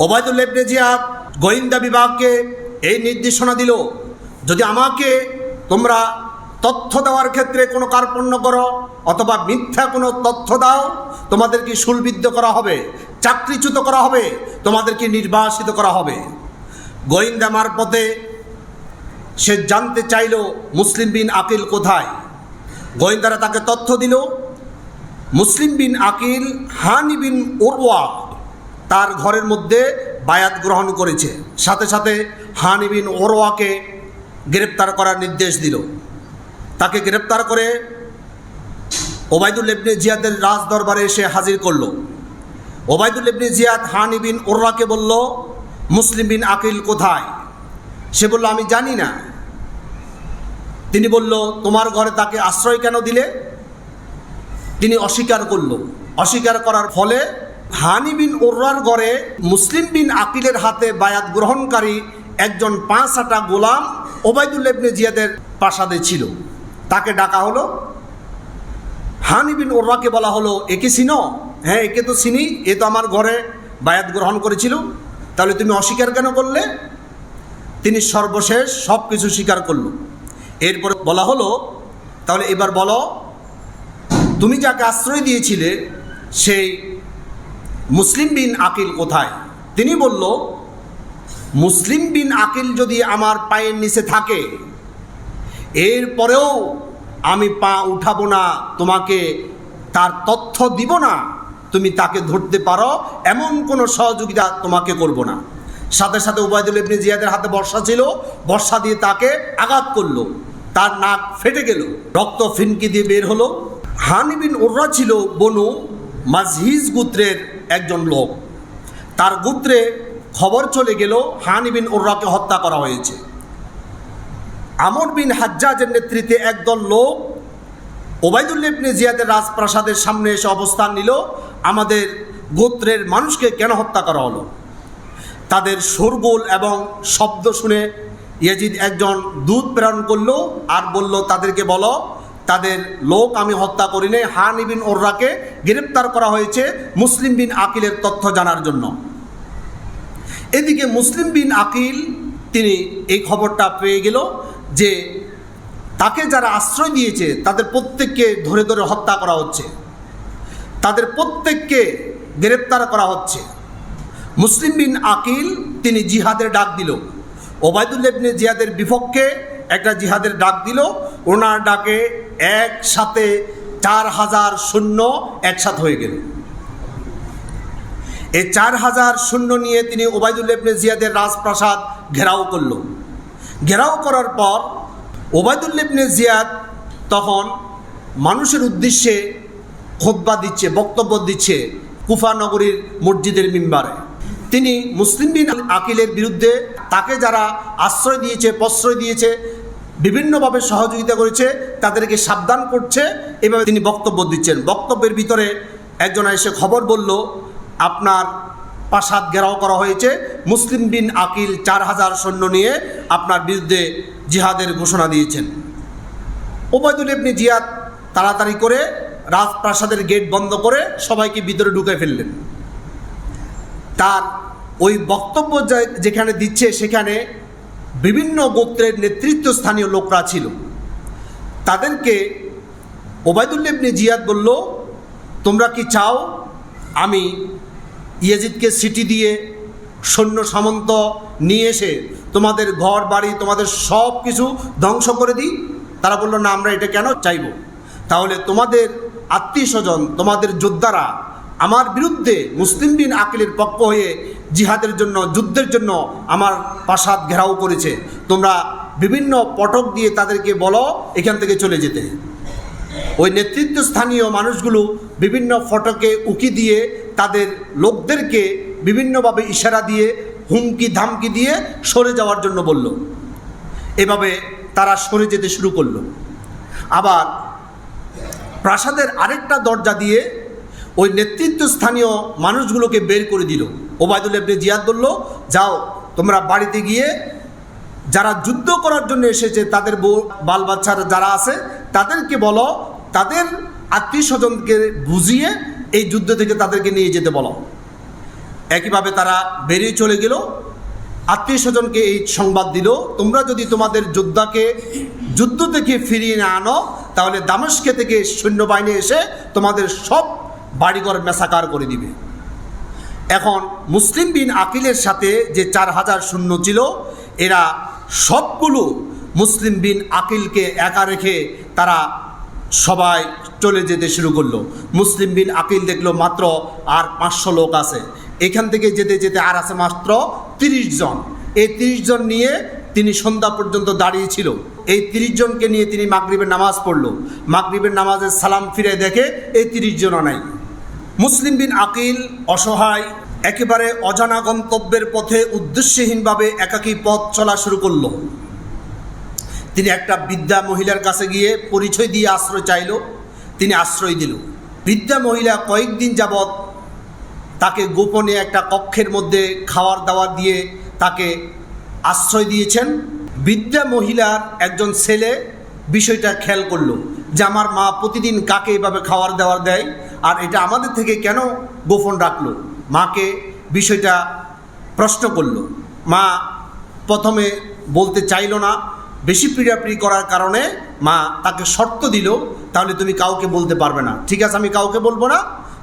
ওবায়দুল ইবনে জিয়াদ গোয়েন্দা বিভাগকে এই নির্দেশনা দিল, যদি আমাকে তোমরা তথ্য দেওয়ার ক্ষেত্রে কোনো কার্পণ্য করো অথবা মিথ্যা কোনো তথ্য দাও তোমাদেরকে শুলবিদ্ধ করা হবে, চাকরিচ্যুত করা হবে তোমাদেরকে নির্বাসিত করা হবে? গোয়েন্দা মারপথে সে জানতে চাইল, মুসলিম বিন আকিল কোথায়? গোয়েন্দারা তাকে তথ্য দিল, মুসলিম বিন আকিল হানি বিন ওরওয়া তার ঘরের মধ্যে বায়াত গ্রহণ করেছে। সাথে সাথে হানি বিন ওরওয়াকে গ্রেপ্তার করার নির্দেশ দিল। তাকে গ্রেপ্তার করে ওবায়দুল ইবনে জিয়াদের রাজ দরবারে এসে হাজির করল। ওবায়দুল ইবনে জিয়াদ হানি বিন ওরওয়াকে বলল, মুসলিম বিন আকিল কোথায়? সে বলল, আমি জানি না। তিনি বলল, তোমার ঘরে তাকে আশ্রয় কেন দিলে? তিনি অস্বীকার করল। অস্বীকার করার ফলে হানি বিন ওর্রার ঘরে মুসলিম বিন আকিলের হাতে বায়াত গ্রহণকারী একজন পাঁচ আটা গোলাম ওবায়দুল জিয়াদের প্রাসাদে ছিল। তাকে ডাকা হলো। হানি বিন ওর্রাকে বলা হলো একে চিনো হ্যাঁ একে তো চিনি, এ তো আমার ঘরে বায়াত গ্রহণ করেছিল। তাহলে তুমি অস্বীকার কেন করলে? তিনি সর্বশেষ সব কিছু স্বীকার করল। এরপরে বলা হলো, তাহলে এবার বলো, তুমি যাকে আশ্রয় দিয়েছিলে, সেই মুসলিম বিন আকিল কোথায়? তিনি বলল, মুসলিম বিন আকিল যদি আমার পায়ের নিচে থাকে এরপরেও আমি পা উঠাবো না, তোমাকে তার তথ্য দিব না, তুমি তাকে ধরতে পারো, এমন কোনো সহযোগিতা তোমাকে করব না। সাথে সাথে উবায়দুল ইবনে জিয়াদের হাতে বর্ষা ছিল, বর্ষা দিয়ে তাকে আঘাত করল, তার নাক ফেটে গেল, রক্ত ফিনকি দিয়ে বের হলো। হানি বিন ওররা ছিল বনু মাজহিজ গোত্রের একজন লোক। তার গোত্রে খবর চলে গেল, হানি বিন ওররাকে হত্যা করা হয়েছে। আমর বিন হাজ্জাজের নেতৃত্বে একদল লোক ওবায়দুল্লাহ ইবনে জিয়াদের রাজপ্রাসাদের সামনে এসে অবস্থান নিল। আমাদের গোত্রের মানুষকে কেন হত্যা করা হলো? তাদের শোরগোল এবং শব্দ শুনে ইয়াজিদ একজন দুধ প্রেরণ করল আর বলল, তাদেরকে বলো তাদের লোক আমি হত্যা করি নাই। হান বিন ওররাকে গ্রেপ্তার করা হয়েছে মুসলিম বিন আকিলের তথ্য জানার জন্য। এদিকে মুসলিম বিন আকিল, তিনি এই খবরটা পেয়ে গেল যে তাকে যারা আশ্রয় দিয়েছে, তাদের প্রত্যেককে ধরে ধরে হত্যা করা হচ্ছে। তাদের প্রত্যেককে গ্রেপ্তার করা হচ্ছে। মুসলিম বিন আকিল, তিনি জিহাদের ডাক দিল। ওবায়দুল ইবনে জিয়াদের বিপক্ষে একটা জিহাদের ডাক দিল। ওনার ডাকে একসাথে চার হাজার শূন্য একসাথ হয়ে গেল। এই চার হাজার শূন্য নিয়ে তিনি ওবায়দুল ইবনে জিয়াদের রাজপ্রাসাদ ঘেরাও করল। ঘেরাও করার পর ওবায়দুল ইবনে জিয়াদ তখন মানুষের উদ্দেশ্যে খোদ্া দিচ্ছে, বক্তব্য দিচ্ছে কুফা নগরীর মসজিদের মিম্বারে। তিনি মুসলিম বিন আকিলের বিরুদ্ধে তাকে যারা আশ্রয় দিয়েছে, প্রশ্রয় দিয়েছে বিভিন্নভাবে সহযোগিতা করেছে, তাদেরকে সাবধান করছে, এভাবে তিনি বক্তব্য দিচ্ছেন। বক্তব্যের ভিতরে একজন এসে খবর বলল, আপনার প্রাসাদ ঘেরাও করা হয়েছে। মুসলিম বিন আকিল চার হাজার সৈন্য নিয়ে আপনার বিরুদ্ধে জিহাদের ঘোষণা দিয়েছেন। ওবায়দুল ইবনি জিয়াদ তাড়াতাড়ি করে রাজপ্রাসাদের গেট বন্ধ করে সবাইকে ভিতরে ঢুকে ফেললেন। তার ওই বক্তব্য যেখানে দিচ্ছে, সেখানে বিভিন্ন গোত্রের নেতৃত্বস্থানীয় লোকরা ছিল। তাদেরকে ওবায়দুল্লা ইবনে জিয়াদ বলল, তোমরা কি চাও আমি ইয়াজিদকে সিটি দিয়ে সৈন্য সামন্ত নিয়ে এসে তোমাদের ঘর, বাড়ি, তোমাদের সব কিছু ধ্বংস করে দিই? তারা বলল, না, আমরা এটা কেন চাইব? তাহলে তোমাদের আত্মীয় স্বজন, তোমাদের যোদ্ধারা আমার বিরুদ্ধে মুসলিম বিন আকিলের পক্ষ হয়ে জিহাদের জন্য, যুদ্ধের জন্য আমার প্রাসাদ ঘেরাও করেছে। তোমরা বিভিন্ন পটক দিয়ে তাদেরকে বলো, এখান থেকে চলে যেতে। ওই নেতৃত্বস্থানীয় মানুষগুলো বিভিন্ন ফটকে উকি দিয়ে তাদের লোকদেরকে বিভিন্নভাবে ইশারা দিয়ে, হুমকি ধামকি দিয়ে সরে যাওয়ার জন্য বলল। এভাবে তারা সরে যেতে শুরু করল। আবার প্রাসাদের আরেকটা দরজা দিয়ে ওই নেতৃত্বস্থানীয় মানুষগুলোকে বের করে দিল। ওবায়দুল ইবনে জিয়াদ বলল, যাও, তোমরা বাড়িতে গিয়ে যারা যুদ্ধ করার জন্য এসেছে, তাদের বউ বাল বাচ্চারা যারা আছে, তাদেরকে বলো, তাদের আত্মীয় স্বজনকে বুঝিয়ে এই যুদ্ধ থেকে তাদেরকে নিয়ে যেতে বলো। একইভাবে তারা বেরিয়ে চলে গেল। আত্মীয় স্বজনকে এই সংবাদ দিল, তোমরা যদি তোমাদের যোদ্ধাকে যুদ্ধ থেকে ফিরিয়ে না আনো, তাহলে দামেস্কে থেকে সৈন্যবাহিনী এসে তোমাদের সব বাড়িঘর মেসাকার করে দিবে। এখন মুসলিম বিন আকিলের সাথে যে চার হাজার শূন্য ছিল, এরা সবগুলো মুসলিম বিন আকিলকে একা রেখে তারা সবাই চলে যেতে শুরু করল। মুসলিম বিন আকিল দেখল মাত্র আর পাঁচশো লোক আছে। এখান থেকে যেতে যেতে আর আছে মাত্র তিরিশ জন। এই তিরিশ জন নিয়ে তিনি সন্ধ্যা পর্যন্ত দাঁড়িয়েছিল এই তিরিশ জনকে নিয়ে তিনি মাগরিবের নামাজ পড়ল। মাগরিবের নামাজের সালাম ফিরে দেখে এই তিরিশ জনও নাই। মুসলিম বিন আকিল অসহায়, একেবারে অজানা গন্তব্যের পথে উদ্দেশ্যহীনভাবে একাকী পথ চলা শুরু করল। তিনি একটা বৃদ্ধা মহিলার কাছে গিয়ে পরিচয় দিয়ে আশ্রয় চাইল, তিনি আশ্রয় দিল। বৃদ্ধা মহিলা কয়েকদিন যাবৎ তাকে গোপনে একটা কক্ষের মধ্যে খাওয়ার দাওয়ার দিয়ে তাকে আশ্রয় দিয়েছেন। বৃদ্ধা মহিলার একজন ছেলে বিষয়টা খেয়াল করল যে, আমার মা প্রতিদিন কাকে এভাবে খাওয়ার দাওয়ার দেয়? আর এটা আমাদের থেকে কেন গোপন রাখল? মাকে বিষয়টা প্রশ্ন করল। মা প্রথমে বলতে চাইলো না, বেশি পিড়াপিড়ি করার কারণে মা তাকে শর্ত দিল, তাহলে তুমি কাউকে বলতে পারবে না। ঠিক আছে, আমি কাউকে বলব না।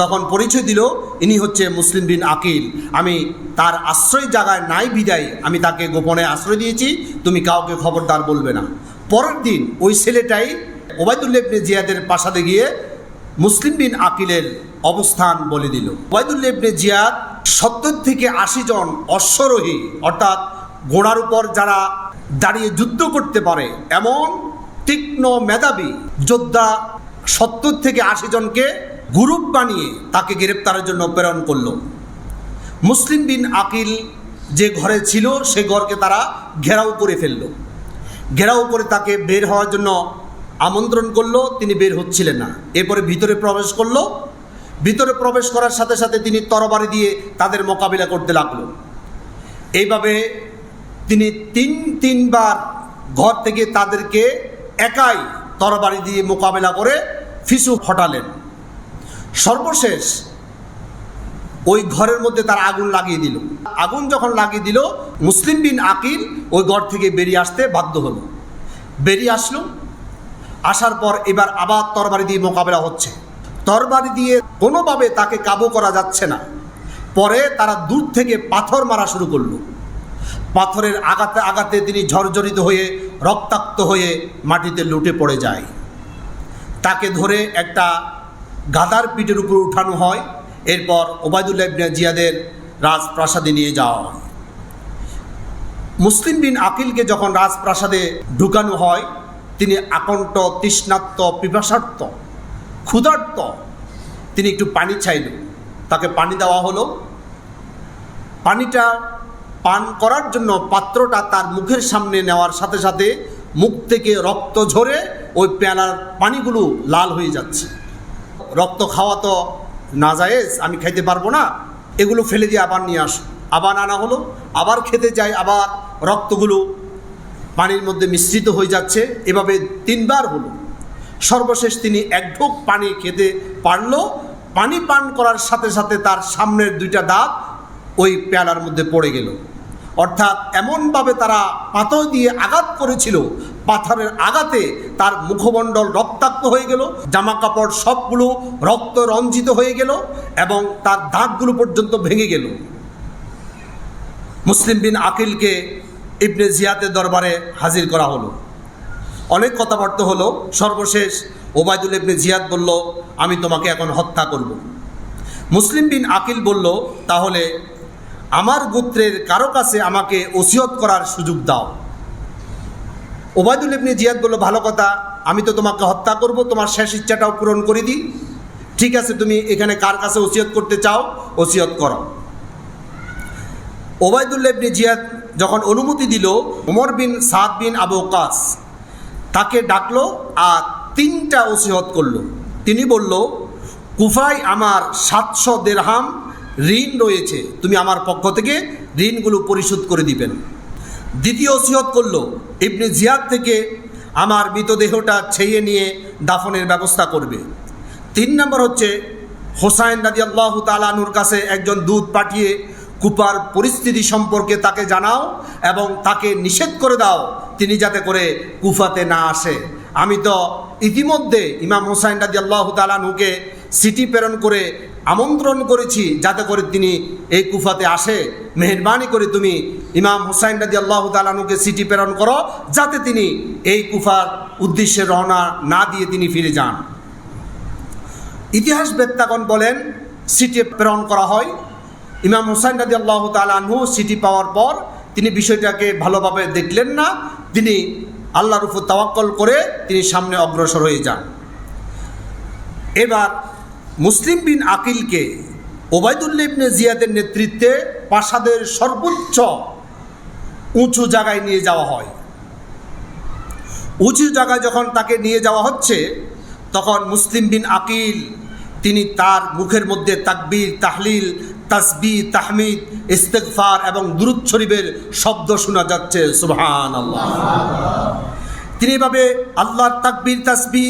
তখন পরিচয় দিল, ইনি হচ্ছে মুসলিম বিন আকিল। আমি তার আশ্রয় জায়গায় নাই বিদায়, আমি তাকে গোপনে আশ্রয় দিয়েছি, তুমি কাউকে খবরদার বলবে না। পরের দিন ওই ছেলেটাই ওবায়দুল্লাহ ইবনে জিয়াদের প্রাসাদে গিয়ে মুসলিম বিন আকিলের অবস্থান বলে দিল। ওবায়দুল্লাহ ইবনে জিয়াদ সত্তর থেকে আশি জন অশ্বরোহী, অর্থাৎ ঘোড়ার উপর যারা দাঁড়িয়ে যুদ্ধ করতে পারে, এমন তীক্ষ্ণ মেধাবী যোদ্ধা সত্তর থেকে আশি জনকে গ্রুপ বানিয়ে তাকে গ্রেপ্তারের জন্য প্রেরণ করল। মুসলিম বিন আকিল যে ঘরে ছিল, সে ঘরকে তারা ঘেরাও করে ফেলল। ঘেরাও করে তাকে বের হওয়ার জন্য আমন্ত্রণ করল, তিনি বের হচ্ছিলেন না। এরপরে ভিতরে প্রবেশ করল। ভিতরে প্রবেশ করার সাথে সাথে তিনি তরবারি দিয়ে তাদের মোকাবিলা করতে লাগল। এইভাবে তিনি তিন, তিনবার ঘর থেকে তাদেরকে একাই তরবারি দিয়ে মোকাবেলা করে ফিসু হটালেন। সর্বশেষ ওই ঘরের মধ্যে তার আগুন লাগিয়ে দিল। আগুন যখন লাগিয়ে দিল, মুসলিম বিন আকিল ওই ঘর থেকে বেরিয়ে আসতে বাধ্য হলো। বেরিয়ে আসলো। আসার পর এবার আবার তরবারি দিয়ে মোকাবেলা হচ্ছে। তরবারি দিয়ে কোনোভাবে তাকে কাবু করা যাচ্ছে না। পরে তারা দূর থেকে পাথর মারা শুরু করল। পাথরের আঘাতে আঘাতে তিনি ঝরঝরিত হয়ে রক্তাক্ত হয়ে মাটিতে লুটে পড়ে যায়। তাকে ধরে একটা গাদার পিঠের উপর উঠানো হয়। এরপর ওবায়দুল্লাহ জিয়াদের রাজপ্রাসাদে নিয়ে যাওয়া হয়। মুসলিম বিন আকিলকে যখন রাজপ্রাসাদে ঢুকানো হয় তিনি আকণ্ঠ, তৃষ্ণার্ত, পিপাসার্থ, ক্ষুধার্ত। তিনি একটু পানি চাইল। তাকে পানি দেওয়া হলো। পানিটা পান করার জন্য পাত্রটা তার মুখের সামনে নেওয়ার সাথে সাথে মুখ থেকে রক্ত ঝরে ওই পেয়ালার পানিগুলো লাল হয়ে যাচ্ছে। রক্ত খাওয়া তো না জায়েজ আমি খাইতে পারব না। এগুলো ফেলে দিয়ে আবার নিয়ে আস। আবার আনা হলো। আবার খেতে যাই, আবার রক্তগুলো পানির মধ্যে মিশ্রিত হয়ে যাচ্ছে। এভাবে তিনবার হলো। সর্বশেষ তিনি এক ঢোক পানি খেতে পারল। পানি পান করার সাথে সাথে তার সামনের দুইটা দাঁত ওই পেয়ালার মধ্যে পড়ে গেল। অর্থাৎ এমনভাবে তারা পাথর দিয়ে আঘাত করেছিল। পাথরের আঘাতে তার মুখমণ্ডল রক্তাক্ত হয়ে গেল। জামা কাপড় সবগুলো রক্ত রঞ্জিত হয়ে গেল এবং তার দাঁতগুলো পর্যন্ত ভেঙে গেল। মুসলিম বিন আকিলকে ইবনে জিয়াতের দরবারে হাজির করা হলো। অনেক কথাবার্তা হলো। সর্বশেষ ওবায়দুল ইবনে জিয়াদ বলল, আমি তোমাকে এখন হত্যা করব। মুসলিম বিন আকিল বলল, তাহলে আমার গোত্রের কারও কাছে আমাকে ওসিয়ত করার সুযোগ দাও। ওবায়দুল ইবনে জিয়াদ বলল, ভালো কথা, আমি তো তোমাকে হত্যা করব, তোমার শেষ ইচ্ছাটাও পূরণ করে দিই। ঠিক আছে, তুমি এখানে কার কাছে ওসিয়ত করতে চাও, ওসিয়ত করো। ওবায়দুল্লাহ ইবনে জিয়াদ যখন অনুমতি দিল ওমর বিন সাদ বিন আবু কাস তাকে ডাকলো আর তিনটা ওসিহত করল। তিনি বলল, কুফায় আমার সাতশো দেড়হাম ঋণ রয়েছে। তুমি আমার পক্ষ থেকে ঋণগুলো পরিশোধ করে দিবেন। দ্বিতীয় ওসিয়ত করল, ইবনে জিয়াদ থেকে আমার মৃতদেহটা ছেয়ে নিয়ে দাফনের ব্যবস্থা করবে। তিন নম্বর হচ্ছে, হোসাইন রাজি আল্লাহ তালানুর কাছে একজন দুধ পাঠিয়ে কুপার পরিস্থিতি সম্পর্কে তাকে জানাও এবং তাকে নিষেধ করে দাও, তিনি যাতে করে কুফাতে না আসে। আমি তো ইতিমধ্যে ইমাম হোসাইন রাজি আল্লাহ তালানুকে সিটি প্রেরণ করে আমন্ত্রণ করেছি, যাতে করে তিনি এই কুফাতে আসে। মেহরবানি করে তুমি ইমাম হুসাইন রাজি আল্লাহ তালানুকে সিটি প্রেরণ করো, যাতে তিনি এই কুফার উদ্দেশ্যে রওনা না দিয়ে তিনি ফিরে যান। ইতিহাস বেত্তাগণ বলেন, সিটি প্রেরণ করা হয় ইমাম হুসাইন রাজি আল্লাহ তালাহু সিটি পাওয়ার পর তিনি বিষয়টাকে ভালোভাবে দেখলেন না। তিনি আল্লাহর উপর তাওয়াক্কল করে তিনি সামনে অগ্রসর হয়ে যান। এবার মুসলিম বিন আকিলকে ওবায়দুল্লাহ ইবনে জিয়াদের নেতৃত্বে প্রাসাদের সর্বোচ্চ উঁচু জায়গায় নিয়ে যাওয়া হয়। উঁচু জায়গায় যখন তাকে নিয়ে যাওয়া হচ্ছে, তখন মুসলিম বিন আকিল তিনি তার মুখের মধ্যে তাকবির, তাহলিল তাসবি, তাহমিদ ইস্তেকফার এবং দুরুদ শরীফের শব্দ শোনা যাচ্ছে সুবহান আল্লাহ তিনি এভাবে আল্লাহর তাকবির, তাসবি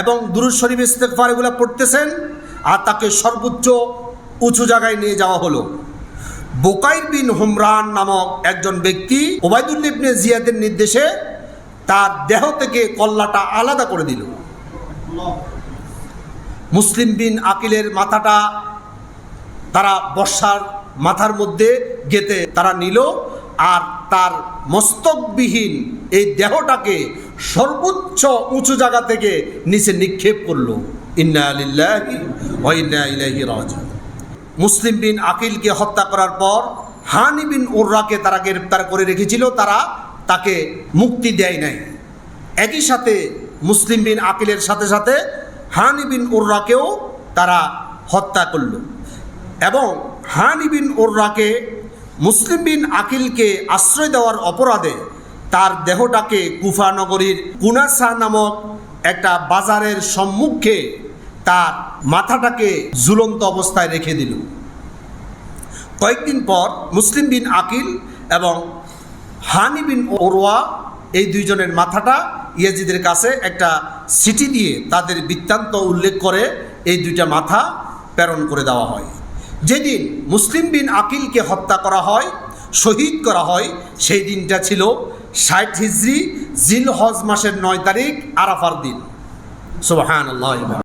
এবং দুরুদ শরীফ ইস্তেকফার এগুলো পড়তেছেন আর তাকে সর্বোচ্চ উঁচু জায়গায় নিয়ে যাওয়া হলো। বোকাইর বিন হুমরান নামক একজন ব্যক্তি ওবায়দুল ইবনে জিয়াদের নির্দেশে তার দেহ থেকে কল্লাটা আলাদা করে দিল। মুসলিম বিন আকিলের মাথাটা তারা বর্ষার মাথার মধ্যে গেতে তারা নিল আর তার মস্তকবিহীন এই দেহটাকে সর্বোচ্চ উঁচু জায়গা থেকে নিচে নিক্ষেপ করল। মুসলিম বিন আকিলকে হত্যা করার পর হানি বিন ওর্রাকে তারা গ্রেপ্তার করে রেখেছিল, তারা তাকে মুক্তি দেয় নাই। একই সাথে মুসলিম বিন আকিলের সাথে সাথে হানি বিন ওর্রাকেও তারা হত্যা করল। এবং হানি বিন ওর্রাকে মুসলিম বিন আকিলকে আশ্রয় দেওয়ার অপরাধে তার দেহটাকে কুফা নগরীর কুনাসা নামক একটা বাজারের সম্মুখে তার মাথাটাকে ঝুলন্ত অবস্থায় রেখে দিল। কয়েকদিন পর মুসলিম বিন আকিল এবং হানি বিন ওরওয়া এই দুইজনের মাথাটা ইয়াজিদের কাছে একটা সিটি দিয়ে তাদের বৃত্তান্ত উল্লেখ করে এই দুইটা মাথা প্রেরণ করে দেওয়া হয়। যেদিন মুসলিম বিন আকিলকে হত্যা করা হয়, শহীদ করা হয়, সেই দিনটা ছিল ষাট হিজড়ি জিল হজ মাসের নয় তারিখ আরাফার দিন। আল্লাহ